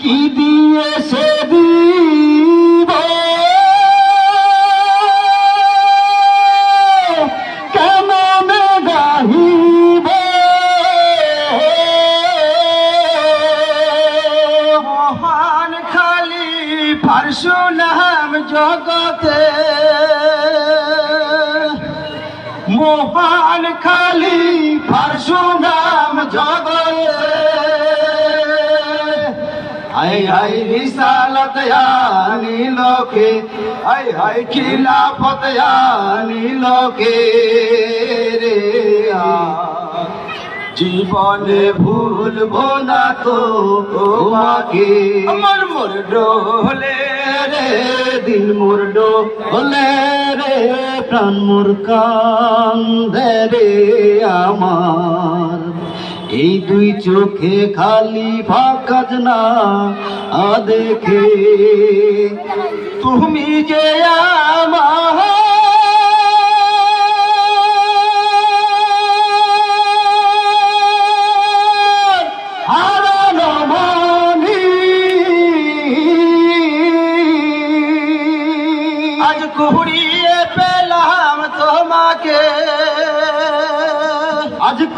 কি দিয়ে সে দিব? কেমনে খালি ফারসু জগতে। মহান খালি ফারসু নাম জগতে। হাই হাই রিসালত আনি লোকে। হাই হাই খিলাফত আনি লোকে রে জীবনে ভুলবো না তো তোমাকে। আমার মোর ডোলে রে, দিল মোর ডোলে রে, প্রাণ মোর কান্দে রে আমার। এই দুই চোখে খালি ফাঁকাজ না দেখে। তুমি যে আমার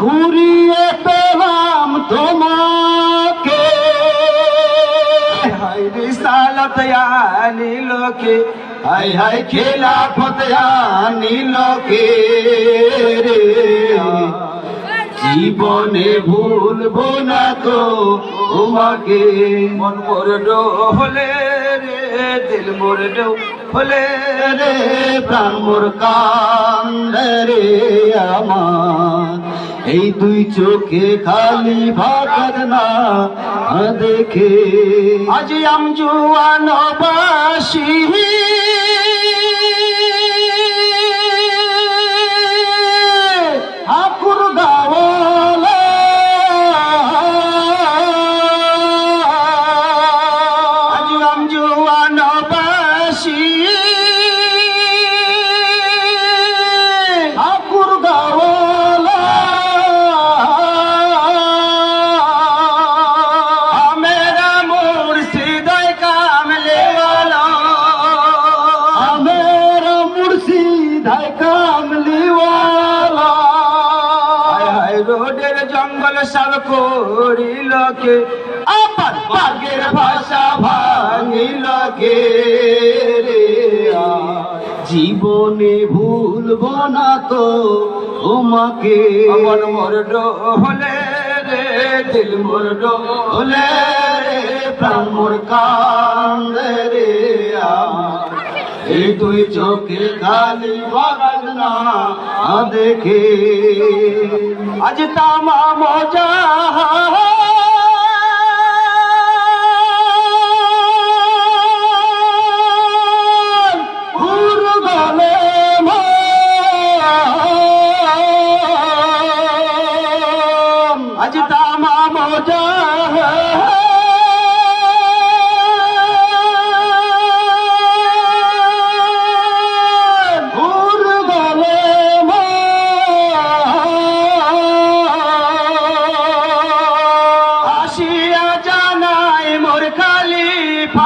ঘুরিয়ে পেলাম তোমাকে। হাই রিসালত আনি লোকে হাই হাই খেলাফত আনি লোকে রে। জীবনে ভুলবো না তো তোমাকে। মন মোর ডোলে রে, দিল মোর ডোলে রে, প্রাণ মোর কান্দে রে, আমার এই দুই চোখে খালি ভাগর না দেখে। আজ আমি জুয়ান বাসি রোডের জঙ্গল সব করিলকে আবার বাগের ভাষা ভাঙিলকে রে। জীবনে ভুলবো না তো তোমাকে। অমন মোর ডোলে রে, দিল মোর রে, প্রাণ মোর কান্দে রে। এই দুই চোখে খালি বাগান না দেখে। আজ তামা মজা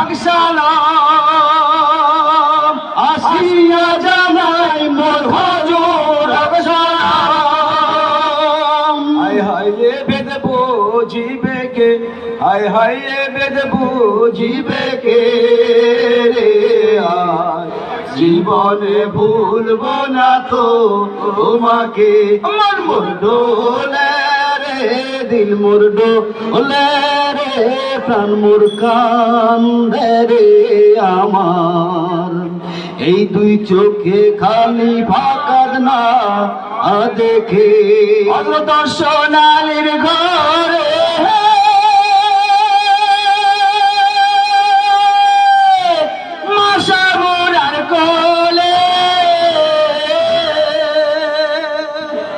ফাংশালা আসিয়া জানাই মোর হজুর হায় হায় এ বেদ বুঝিবে কে? হায় হায় এ বেদ বুঝিবে কে রে? আয় জীবনে ভুলবো না তো তোমাকে। আমার মোর ডোলে রে দিল মোর ডোলে রে প্রাণ মোর কান্দে আমার। এই দুই চোখে খালি ফাঁকার না দেখে দর্শনালীর ঘরে।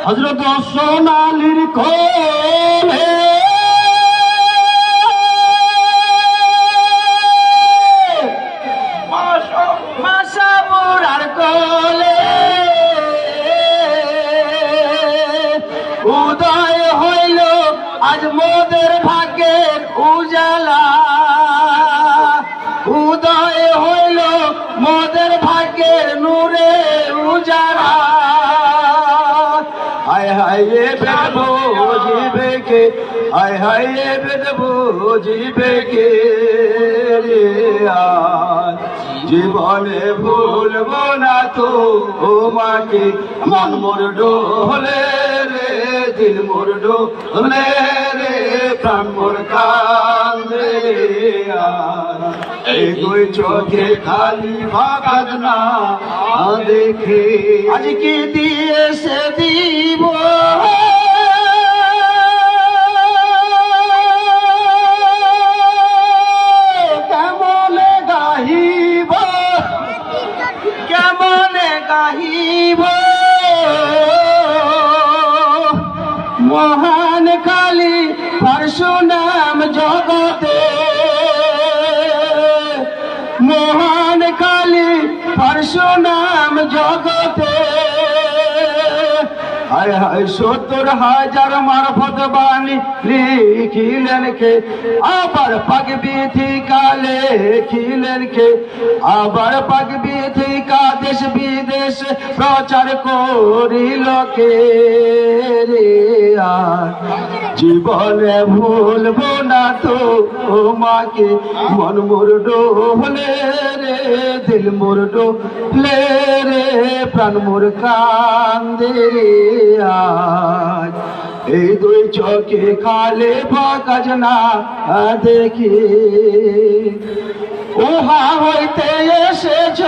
হজরত সোনালির কোলে উজালা উদয় হইল মোদের ভাগ্যের নূরে উজারা হায় হায় বেদ বুঝিবে কে, হায় হায় বেদ বুঝিবে কে জীবনে ভুলব না তো ও মাকে মন মোর ডোলে রে, দিল মোর ডোলে রে, প্রাণ মোর আজ। দুই চোখে খালি ভাগাত না দেখে আজকে দিয়ে সে দিব। গাহিব? মহান কালী পরশুনাম জগতে পরশুনাম জগতে হায় হায় সত্তর হাজার মারফত বাণী লিখিলেন কে? আবার পাক বিধি কালে খিলেন কে? আবার পাক বিধি কা দেশ বিদেশ প্রচার করিল কে রে? জীবনে ভুলব না তো মাকে মন মোর ডোলে রে, দিল মোর ডোলে রে, প্রাণ মোর কান্দে রে। আজ। এই দুই চোখে খালে ফাঁকাজ না দেখি। উহা হইতে এসেছ।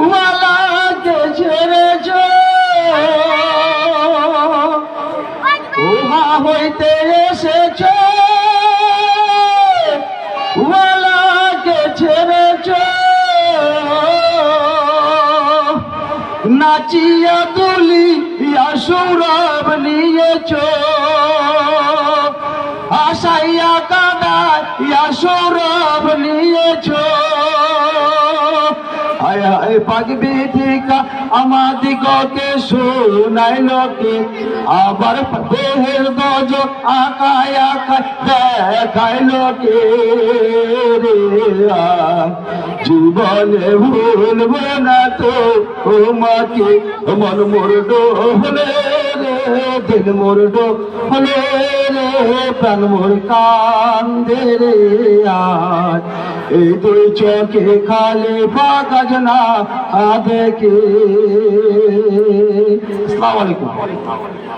ওয়ালাকে ছেড়েছ? উহা হইতে এসেছ। নাচিয়া তুলি ইয়া সৌরভ নিয়েছ। আশাইয়া কাদা ইয়া সৌরভ নিয়েছ। হায় পাগবে টিকা আমাদিগকে শোনাই লোকে আবার দেহের গজ আকায় আকায় দেখাইল আয়। জীবনে ভুলব না তো তোমাকে মাকে মন মোর ডোলে দিল মোর হলে রে প্রাণ মোর কান্দে রে আজ। এই দুই চোখে খালি ফাঁকাজ না দেখে। আসসালামু আলাইকুম।